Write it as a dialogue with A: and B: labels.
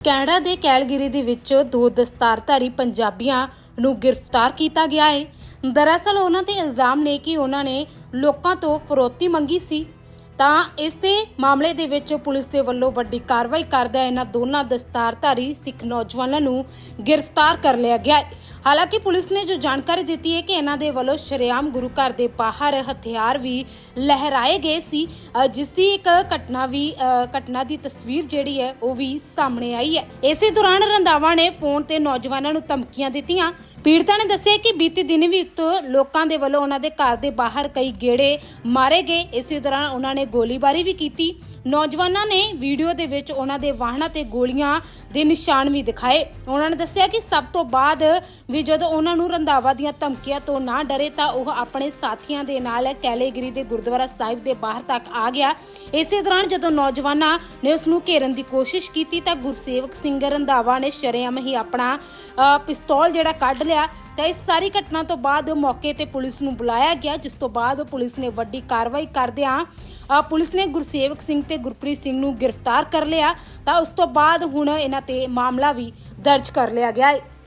A: Canada ਦੇ Calgary ਦੇ ਵਿੱਚ ਦੋ ਦਸਤਾਰਧਾਰੀ ਪੰਜਾਬੀਆਂ ਨੂੰ ਗ੍ਰਿਫਤਾਰ ਕੀਤਾ ਗਿਆ ਹੈ ਦਰਅਸਲ ਉਹਨਾਂ ਤੇ ਇਲਜ਼ਾਮ ਨੇ ਕਿ ਉਹਨਾਂ ਨੇ ਲੋਕਾਂ ਤੋਂ ਫਰੋਤੀ ਮੰਗੀ ਸੀ। ਤਾਂ ਇਸ ਦੇ ਮਾਮਲੇ ਦੇ ਵਿੱਚ ਪੁਲਿਸ ਦੇ ਵੱਲੋਂ ਵੱਡੀ ਕਾਰਵਾਈ ਕਰਦਾ ਇਹਨਾਂ ਦੋਨਾਂ ਦਸਤਾਰਧਾਰੀ ਸਿੱਖ ਨੌਜਵਾਨਾਂ ਨੂੰ ਗ੍ਰਿਫਤਾਰ ਕਰ ਲਿਆ ਗਿਆ ਹੈ ਹਾਲਾਂਕਿ ਪੁਲਿਸ ਨੇ ਜੋ ਜਾਣਕਾਰੀ ਦਿੱਤੀ ਹੈ ਕਿ ਇਹਨਾਂ ਦੇ ਵੱਲੋਂ ਸ਼ਰੇਆਮ ਗੁਰੂ ਘਰ ਦੇ ਬਾਹਰ ਹਥਿਆਰ ਵੀ ਲਹਿਰਾਏ ਗਏ ਸੀ ਅ, ਜਿਸ ਦੀ ਇੱਕ ਘਟਨਾ ਵੀ ਅ, ਘਟਨਾ ਦੀ ਤਸਵੀਰ ਜਿਹੜੀ ਹੈ ਉਹ ਵੀ ਸਾਹਮਣੇ ਆਈ ਹੈ। ਇਸੇ ਦੌਰਾਨ ਰੰਧਾਵਾ ਨੇ ਫੋਨ ਤੇ ਨੌਜਵਾਨਾਂ ਨੂੰ ਧਮਕੀਆਂ ਦਿੱਤੀਆਂ। ਪੀੜਤਾਂ ਨੇ ਦੱਸਿਆ ਕਿ ਬੀਤੇ ਦਿਨ ਵੀ ਉਕਤ ਲੋਕਾਂ ਦੇ ਵੱਲੋਂ ਉਹਨਾਂ ਦੇ ਘਰ ਦੇ ਬਾਹਰ ਕਈ ਗੇੜੇ ਮਾਰੇ ਗਏ। ਇਸੇ ਦੌਰਾਨ ਉਹਨਾਂ ਨੇ ਗੋਲੀਬਾਰੀ ਵੀ ਕੀਤੀ। ਨੌਜਵਾਨਾਂ ਨੇ ਵੀਡੀਓ ਦੇ ਵਿੱਚ ਉਹਨਾਂ ਦੇ ਵਾਹਨਾਂ ਤੇ ਗੋਲੀਆਂ ਦੇ ਨਿਸ਼ਾਨ ਵੀ ਦਿਖਾਏ। ਉਹਨਾਂ ਨੇ ਦੱਸਿਆ ਕਿ ਸਭ ਤੋਂ ਬਾਅਦ ਵੀ ਜਦੋਂ ਉਹਨਾਂ ਨੂੰ ਰੰਧਾਵਾ ਦੀਆਂ ਧਮਕੀਆਂ ਤੋਂ ਨਾ ਡਰੇ ਤਾਂ ਉਹ ਆਪਣੇ ਸਾਥੀਆਂ ਦੇ ਨਾਲ ਕੈਲੇਗਰੀ ਦੇ ਗੁਰਦੁਆਰਾ ਸਾਹਿਬ ਦੇ ਬਾਹਰ ਤੱਕ ਆ ਗਿਆ। ਇਸੇ ਦੌਰਾਨ ਜਦੋਂ ਨੌਜਵਾਨਾਂ ਨੇ ਉਸ ਨੂੰ ਘੇਰਨ ਦੀ ਕੋਸ਼ਿਸ਼ ਕੀਤੀ ਤਾਂ ਗੁਰਸੇਵਕ ਸਿੰਘ ਰੰਧਾਵਾ ਨੇ ਸ਼ਰੇਆਮ ਹੀ ਆਪਣਾ ਪਿਸਤੌਲ ਜਿਹੜਾ ਕੱਢ ਲਿਆ। ਤਾਂ ਇਸ ਸਾਰੀ ਘਟਨਾ ਤੋਂ ਬਾਅਦ ਮੌਕੇ ਤੇ ਪੁਲਿਸ ਨੂੰ ਬੁਲਾਇਆ ਗਿਆ, ਜਿਸ ਤੋਂ ਬਾਅਦ ਪੁਲਿਸ ਨੇ ਵੱਡੀ ਕਾਰਵਾਈ ਕਰਦਿਆਂ ਪੁਲਿਸ ਨੇ ਗੁਰਸੇਵਕ ਸਿੰਘ ਤੇ ਗੁਰਪ੍ਰੀਤ ਸਿੰਘ ਨੂੰ ਗ੍ਰਿਫਤਾਰ ਕਰ ਲਿਆ, ਤਾਂ ਉਸ ਤੋਂ ਬਾਅਦ ਹੁਣ ਇਹਨਾਂ ਤੇ ਮਾਮਲਾ ਵੀ ਦਰਜ ਕਰ ਲਿਆ ਗਿਆ ਹੈ।